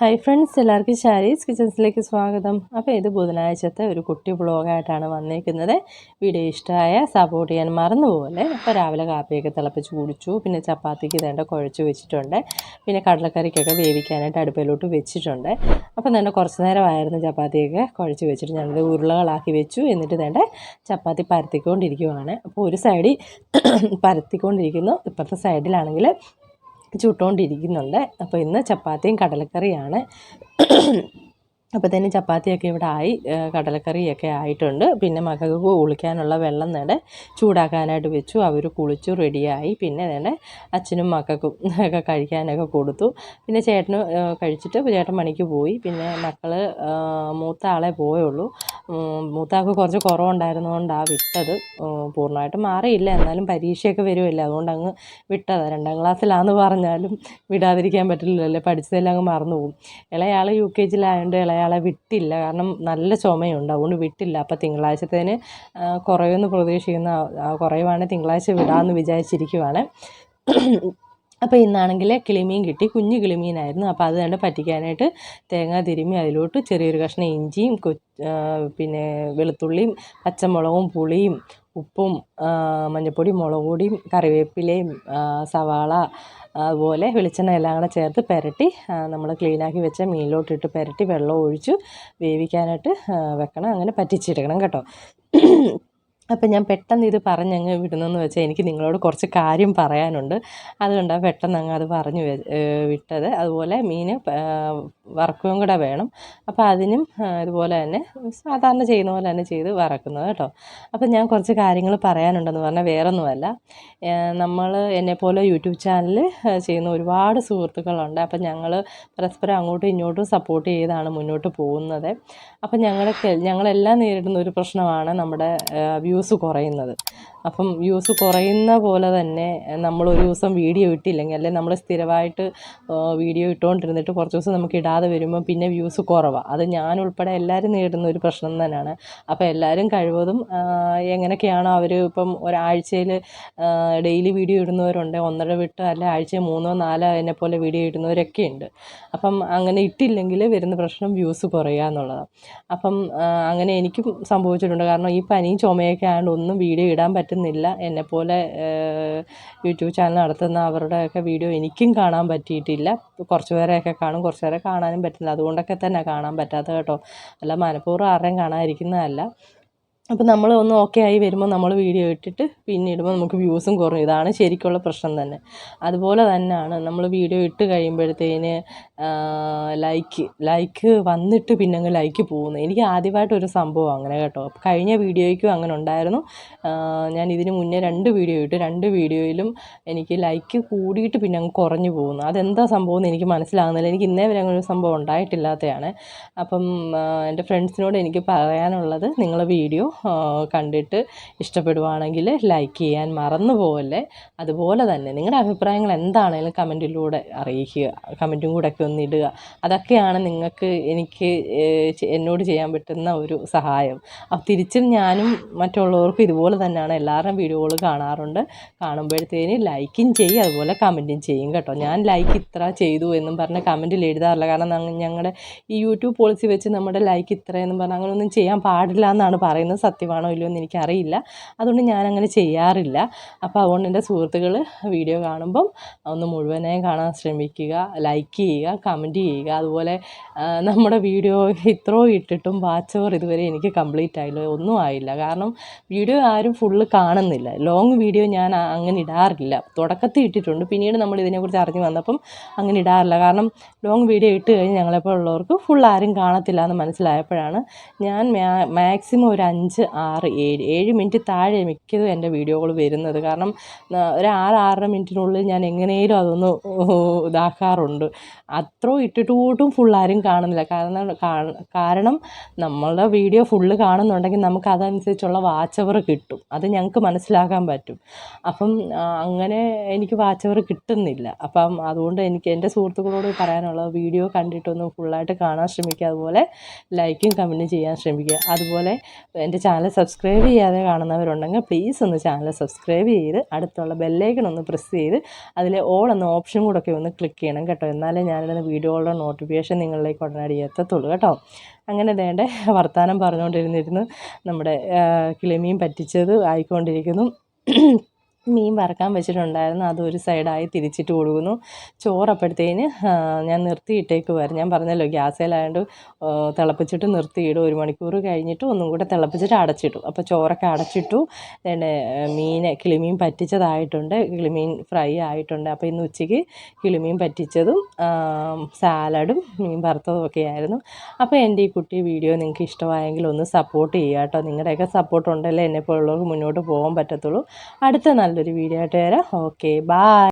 Hi friends എല്ലാവർക്കും ഷാരീസ് കിച്ചൻസിലേക്ക് സ്വാഗതം. അപ്പോൾ ഇത് ബുധനാഴ്ചത്തെ ഒരു കുട്ടി ബ്ലോഗായിട്ടാണ് വന്നിരിക്കുന്നത് വീഡിയോ ഇഷ്ടമായ സപ്പോർട്ട് ചെയ്യാൻ മറന്നുപോലെ അപ്പോൾ രാവിലെ കാപ്പിയൊക്കെ തിളപ്പിച്ച് കുടിച്ചു. പിന്നെ ചപ്പാത്തിക്ക് തേണ്ട കുഴച്ച് വെച്ചിട്ടുണ്ട്. പിന്നെ കടലക്കറിക്കൊക്കെ വേവിക്കാനായിട്ട് അടുപ്പിലോട്ട് വെച്ചിട്ടുണ്ട്. അപ്പോൾ തന്നെ കുറച്ച് നേരമായിരുന്നു ചപ്പാത്തിയൊക്കെ കുഴച്ച് വെച്ചിട്ട് ഞാനത് ഉരുളകളാക്കി വെച്ചു. എന്നിട്ട് തേണ്ട ചപ്പാത്തി പരത്തിക്കൊണ്ടിരിക്കുവാണ്. അപ്പോൾ ഒരു സൈഡിൽ പരത്തിക്കൊണ്ടിരിക്കുന്നു. ഇപ്പുറത്തെ സൈഡിലാണെങ്കിൽ ചുട്ടുകൊണ്ടിരിക്കുന്നുണ്ട്. അപ്പോൾ ഇന്ന് ചപ്പാത്തിയും കടലക്കറിയാണ്. അപ്പോഴത്തേനും ചപ്പാത്തിയൊക്കെ ഇവിടെ ആയി കടലക്കറിയൊക്കെ ആയിട്ടുണ്ട്. പിന്നെ മകൾക്ക് കുളിക്കാനുള്ള വെള്ളം നേടെ ചൂടാക്കാനായിട്ട് വെച്ചു. അവർ കുളിച്ചു റെഡിയായി. പിന്നെ നേടെ അച്ഛനും മക്കൾക്കും ഒക്കെ കഴിക്കാനൊക്കെ കൊടുത്തു. പിന്നെ ചേട്ടന് കഴിച്ചിട്ട് ചേട്ടൻ പണിക്ക് പോയി. പിന്നെ മക്കൾ മൂത്ത ആളെ പോയുള്ളൂ. മൂത്താൾക്ക് കുറച്ച് കുറവുണ്ടായിരുന്നു കൊണ്ടാണ് വിട്ടത് പൂർണമായിട്ട് മാറിയില്ല. എന്നാലും പരീക്ഷയൊക്കെ വരുമല്ലോ അതുകൊണ്ട് അങ്ങ് വിട്ടത്. രണ്ടാം ക്ലാസ്സിലാണെന്ന് പറഞ്ഞാലും വിടാതിരിക്കാൻ പറ്റില്ലല്ലോ. പഠിച്ചതെല്ലാം അങ്ങ് മറന്നു പോകും ഇളയാൾ യു കെ ജിയിലായതുകൊണ്ട് ഇളയാളെ വിട്ടില്ല. കാരണം നല്ല ചുമയുണ്ട്. അതുകൊണ്ട് വിട്ടില്ല. അപ്പോൾ തിങ്കളാഴ്ചത്തേന് കുറയുമെന്ന് പ്രതീക്ഷിക്കുന്ന കുറയുവാണെങ്കിൽ തിങ്കളാഴ്ച വിടാമെന്ന് വിചാരിച്ചിരിക്കുവാണ്. അപ്പോൾ ഇന്നാണെങ്കിൽ കിളിമീൻ കിട്ടി. കുഞ്ഞു കിളിമീനായിരുന്നു. അപ്പോൾ അത് കണ്ട് പറ്റിക്കാനായിട്ട് തേങ്ങ തിരുമ്മി അതിലോട്ട് ചെറിയൊരു കഷ്ണം ഇഞ്ചിയും പിന്നെ വെളുത്തുള്ളിയും പച്ചമുളകും പുളിയും ഉപ്പും മഞ്ഞൾപ്പൊടി മുളക് പൊടിയും കറിവേപ്പിലയും സവാള അതുപോലെ വെളിച്ചെണ്ണ എല്ലാം കൂടെ ചേർത്ത് പുരട്ടി നമ്മൾ ക്ലീനാക്കി വെച്ച മീനിലോട്ടിട്ട് പുരട്ടി വെള്ളം ഒഴിച്ച് വേവിക്കാനായിട്ട് വെക്കണം. അങ്ങനെ പറ്റിച്ചെടുക്കണം കേട്ടോ. അപ്പം ഞാൻ പെട്ടെന്ന് ഇത് പറഞ്ഞങ്ങ് വിടുന്നെന്ന് വെച്ചാൽ എനിക്ക് നിങ്ങളോട് കുറച്ച് കാര്യം പറയാനുണ്ട്. അതുകൊണ്ടാണ് പെട്ടെന്ന് അങ്ങ് അത് പറഞ്ഞു വിട്ടത്. അതുപോലെ മീൻ വറക്കുകയും കൂടെ വേണം. അപ്പോൾ അതിനും ഇതുപോലെ തന്നെ സാധാരണ ചെയ്യുന്ന പോലെ തന്നെ ചെയ്ത് വറക്കുന്നത് കേട്ടോ. അപ്പം ഞാൻ കുറച്ച് കാര്യങ്ങൾ പറയാനുണ്ടെന്ന് പറഞ്ഞാൽ വേറൊന്നുമല്ല. നമ്മൾ എന്നെപ്പോലെ യൂട്യൂബ് ചാനൽ ചെയ്യുന്ന ഒരുപാട് സുഹൃത്തുക്കളുണ്ട്. അപ്പം ഞങ്ങൾ പരസ്പരം അങ്ങോട്ടും ഇങ്ങോട്ടും സപ്പോർട്ട് ചെയ്താണ് മുന്നോട്ട് പോകുന്നത്. അപ്പം ഞങ്ങളൊക്കെ ഞങ്ങളെല്ലാം നേരിടുന്ന ഒരു പ്രശ്നമാണ് നമ്മുടെ വ്യൂസ് കുറയുന്നത്. അപ്പം വ്യൂസ് കുറയുന്ന പോലെ തന്നെ നമ്മൾ ഒരു ദിവസം വീഡിയോ ഇട്ടില്ലെങ്കിൽ അല്ലെങ്കിൽ നമ്മൾ സ്ഥിരമായിട്ട് വീഡിയോ ഇട്ടുകൊണ്ടിരുന്നിട്ട് കുറച്ച് ദിവസം നമുക്ക് ഇടാതെ വരുമ്പോൾ പിന്നെ വ്യൂസ് കുറവാണ് അത് ഞാൻ ഉൾപ്പെടെ എല്ലാവരും നേരിടുന്ന ഒരു പ്രശ്നം തന്നെയാണ് അപ്പോൾ എല്ലാവരും കഴിവതും എങ്ങനെയൊക്കെയാണോ അവർ ഇപ്പം ഒരാഴ്ചയിൽ ഡെയിലി വീഡിയോ ഇടുന്നവരുണ്ട്. ഒന്നര വിട്ട് അല്ല ആഴ്ച മൂന്നോ നാലോ എന്നെ പോലെ വീഡിയോ ഇടുന്നവരൊക്കെ ഉണ്ട്. അപ്പം അങ്ങനെ ഇട്ടില്ലെങ്കിൽ വരുന്ന പ്രശ്നം വ്യൂസ് കുറയുക എന്നുള്ളതാണ് അപ്പം അങ്ങനെ എനിക്കും സംഭവിച്ചിട്ടുണ്ട്. കാരണം ഈ പനിയും ചുമയൊക്കെ ആയതുകൊണ്ട് ഒന്നും വീഡിയോ ഇടാൻ പറ്റുന്നില്ല എന്നെപ്പോലെ യൂട്യൂബ് ചാനൽ നടത്തുന്ന അവരുടെയൊക്കെ വീഡിയോ എനിക്കും കാണാൻ പറ്റിയിട്ടില്ല. കുറച്ച് പേരെയൊക്കെ കാണും. കുറച്ച് പേരെ കാണാനും പറ്റില്ല. അതുകൊണ്ടൊക്കെ തന്നെ കാണാൻ പറ്റാത്ത കേട്ടോ. അല്ല മനഃപൂർവം ആരുടെയും കാണാതിരിക്കുന്നതല്ല. അപ്പോൾ നമ്മൾ ഒന്ന് ഓക്കെ ആയി വരുമ്പോൾ നമ്മൾ വീഡിയോ ഇട്ടിട്ട് പിന്നെ ഇടുമ്പോൾ നമുക്ക് വ്യൂസും കുറയും. ഇതാണ് ശരിക്കുള്ള പ്രശ്നം തന്നെ. അതുപോലെ തന്നെയാണ് നമ്മൾ വീഡിയോ ഇട്ട് കഴിയുമ്പോഴത്തേന് ലൈക്ക് ലൈക്ക് വന്നിട്ട് പിന്നെ അങ്ങ് ലൈക്ക് പോകുന്നു. എനിക്ക് ആദ്യമായിട്ടൊരു സംഭവം അങ്ങനെ കേട്ടോ. കഴിഞ്ഞ വീഡിയോയ്ക്കും അങ്ങനെ ഉണ്ടായിരുന്നു. ഞാൻ ഇതിന് മുന്നേ രണ്ട് വീഡിയോ ഇട്ട്. രണ്ട് വീഡിയോയിലും എനിക്ക് ലൈക്ക് കൂടിയിട്ട് പിന്നെ അങ്ങ് കുറഞ്ഞു പോകുന്നു. അതെന്താ സംഭവം എന്ന് എനിക്ക് മനസ്സിലാകുന്നില്ല. എനിക്ക് ഇന്നേ വരെ അങ്ങനെ ഒരു സംഭവം ഉണ്ടായിട്ടില്ലാത്തതാണ് അപ്പം എന്റെ ഫ്രണ്ട്സിനോട് എനിക്ക് പറയാനുള്ളത് നിങ്ങൾ വീഡിയോ കണ്ടിട്ട് ഇഷ്ടപ്പെടുവാണെങ്കിൽ ലൈക്ക് ചെയ്യാൻ മറന്നു പോകല്ലേ അതുപോലെ തന്നെ നിങ്ങളുടെ അഭിപ്രായങ്ങൾ എന്താണേലും കമന്റിലൂടെ അറിയിക്കുക. കമന്റും കൂടെ ഒക്കെ ഒന്ന് ഇടുക അതൊക്കെയാണ് നിങ്ങൾക്ക് എനിക്ക് എന്നോട് ചെയ്യാൻ പറ്റുന്ന ഒരു സഹായം. അപ്പം തിരിച്ചും ഞാനും മറ്റുള്ളവർക്കും ഇതുപോലെ തന്നെയാണ് എല്ലാവരുടെയും വീഡിയോകൾ കാണാറുണ്ട്. കാണുമ്പോഴത്തേന് ലൈക്കും ചെയ്യും അതുപോലെ കമന്റും ചെയ്യും കേട്ടോ. ഞാൻ ലൈക്ക് ഇത്ര ചെയ്തു എന്നും പറഞ്ഞ് കമന്റിൽ എഴുതാറില്ല. കാരണം ഞങ്ങളുടെ ഈ യൂട്യൂബ് പോളിസി വെച്ച് നമ്മുടെ ലൈക്ക് ഇത്ര എന്നും പറഞ്ഞാൽ അങ്ങനെയൊന്നും ചെയ്യാൻ പാടില്ല എന്നാണ് പറയുന്നത്. സത്യമാണോ ഇല്ലയോ എന്ന് എനിക്കറിയില്ല. അതുകൊണ്ട് ഞാനങ്ങനെ ചെയ്യാറില്ല. അപ്പോൾ അതുകൊണ്ട് എന്റെ സുഹൃത്തുക്കൾ വീഡിയോ കാണുമ്പം ഒന്ന് മുഴുവനായും കാണാൻ ശ്രമിക്കുക ലൈക്ക് ചെയ്യുക കമന്റ് ചെയ്യുക. അതുപോലെ നമ്മുടെ വീഡിയോ ഇത്രയോ ഇട്ടിട്ടും വാച്ച് ഓവർ ഇതുവരെ എനിക്ക് കംപ്ലീറ്റ് ആയില്ല ഒന്നും ആയില്ല. കാരണം വീഡിയോ ആരും ഫുള്ള് കാണുന്നില്ല. ലോങ് വീഡിയോ ഞാൻ അങ്ങനെ ഇടാറില്ല. തുടക്കത്തിൽ ഇട്ടിട്ടുണ്ട്. പിന്നീട് നമ്മൾ ഇതിനെക്കുറിച്ച് അറിഞ്ഞു വന്നപ്പം അങ്ങനെ ഇടാറില്ല. കാരണം ലോങ് വീഡിയോ ഇട്ട് കഴിഞ്ഞ് ഞങ്ങളെപ്പോൾ ഉള്ളവർക്ക് ഫുൾ ആരും കാണത്തില്ല എന്ന് മനസ്സിലായപ്പോഴാണ് ഞാൻ മാക്സിമം ഒരു അഞ്ച് ആറ് ഏഴ് ഏഴ് മിനിറ്റ് താഴെ മിക്കതും എന്റെ വീഡിയോകൾ വരുന്നത്. കാരണം ഒരു ആറ് ആറര മിനിറ്റിനുള്ളിൽ ഞാൻ എങ്ങനെയും അതൊന്ന് ഇതാക്കാറുണ്ട്. അത്ര ഇട്ടിട്ട് കൂട്ടും ഫുൾ ആരും കാണുന്നില്ല. കാരണം കാരണം നമ്മളുടെ വീഡിയോ ഫുള്ള് കാണുന്നുണ്ടെങ്കിൽ നമുക്ക് അതനുസരിച്ചുള്ള വാച്ച് അവർ കിട്ടും. അത് ഞങ്ങൾക്ക് മനസ്സിലാക്കാൻ പറ്റും. അപ്പം അങ്ങനെ എനിക്ക് വാച്ച് അവർ കിട്ടുന്നില്ല. അപ്പം അതുകൊണ്ട് എനിക്ക് എന്റെ സുഹൃത്തുക്കളോട് പറയാനുള്ളത് വീഡിയോ കണ്ടിട്ടൊന്ന് ഫുള്ളായിട്ട് കാണാൻ ശ്രമിക്കുക. അതുപോലെ ലൈക്കും കമന്റും ചെയ്യാൻ ശ്രമിക്കുക. അതുപോലെ എന്റെ ചാനൽ സബ്സ്ക്രൈബ് ചെയ്യാതെ കാണുന്നവരുണ്ടെങ്കിൽ പ്ലീസ് ഒന്ന് ചാനൽ സബ്സ്ക്രൈബ് ചെയ്ത് അടുത്തുള്ള ബെല്ലൈക്കൺ ഒന്ന് പ്രസ് ചെയ്ത് അതിലെ ഓൾ എന്ന ഓപ്ഷൻ കൂടെ ഒക്കെ ഒന്ന് ക്ലിക്ക് ചെയ്യണം കേട്ടോ. എന്നാലേ ഞാനിടുന്ന വീഡിയോകളുടെ നോട്ടിഫിക്കേഷൻ നിങ്ങളിലേക്ക് ഉടനടി എത്തത്തുള്ളൂ കേട്ടോ. അങ്ങനെ വേണ്ട വർത്തമാനം പറഞ്ഞുകൊണ്ടിരുന്നിരുന്നു. നമ്മുടെ കിളിമീൻ പറ്റിച്ചത് ആയിക്കൊണ്ടിരിക്കുന്നു. മീൻ വറക്കാൻ വെച്ചിട്ടുണ്ടായിരുന്നു. അത് ഒരു സൈഡായി തിരിച്ചിട്ട് കൊടുക്കുന്നു. ചോറപ്പോഴത്തേന് ഞാൻ നിർത്തിയിട്ടേക്ക് വരും. ഞാൻ പറഞ്ഞല്ലോ ഗ്യാസേലായതുകൊണ്ട് തിളപ്പിച്ചിട്ട് നിർത്തിയിടും. ഒരു മണിക്കൂർ കഴിഞ്ഞിട്ട് ഒന്നും കൂടെ തിളപ്പിച്ചിട്ട് അടച്ചിട്ടു അപ്പോൾ ചോറൊക്കെ അടച്ചിട്ടു പിന്നെ മീൻ കിളിമീൻ പറ്റിച്ചതായിട്ടുണ്ട്. കിളിമീൻ ഫ്രൈ ആയിട്ടുണ്ട്. അപ്പോൾ ഇന്ന് ഉച്ചയ്ക്ക് കിളിമീൻ പറ്റിച്ചതും സാലഡും മീൻ വറുത്തതും ഒക്കെ ആയിരുന്നു. അപ്പോൾ എന്റെ ഈ കുട്ടി വീഡിയോ നിങ്ങൾക്ക് ഇഷ്ടമായെങ്കിൽ ഒന്ന് സപ്പോർട്ട് ചെയ്യുക കേട്ടോ നിങ്ങളുടെയൊക്കെ സപ്പോർട്ട് ഉണ്ടല്ലേ എന്നെപ്പോലുള്ളവർക്ക് മുന്നോട്ട് പോകാൻ പറ്റത്തുള്ളൂ. അടുത്ത നല്ലൊരു വീഡിയോ ആയിട്ട് വരാം. Okay bye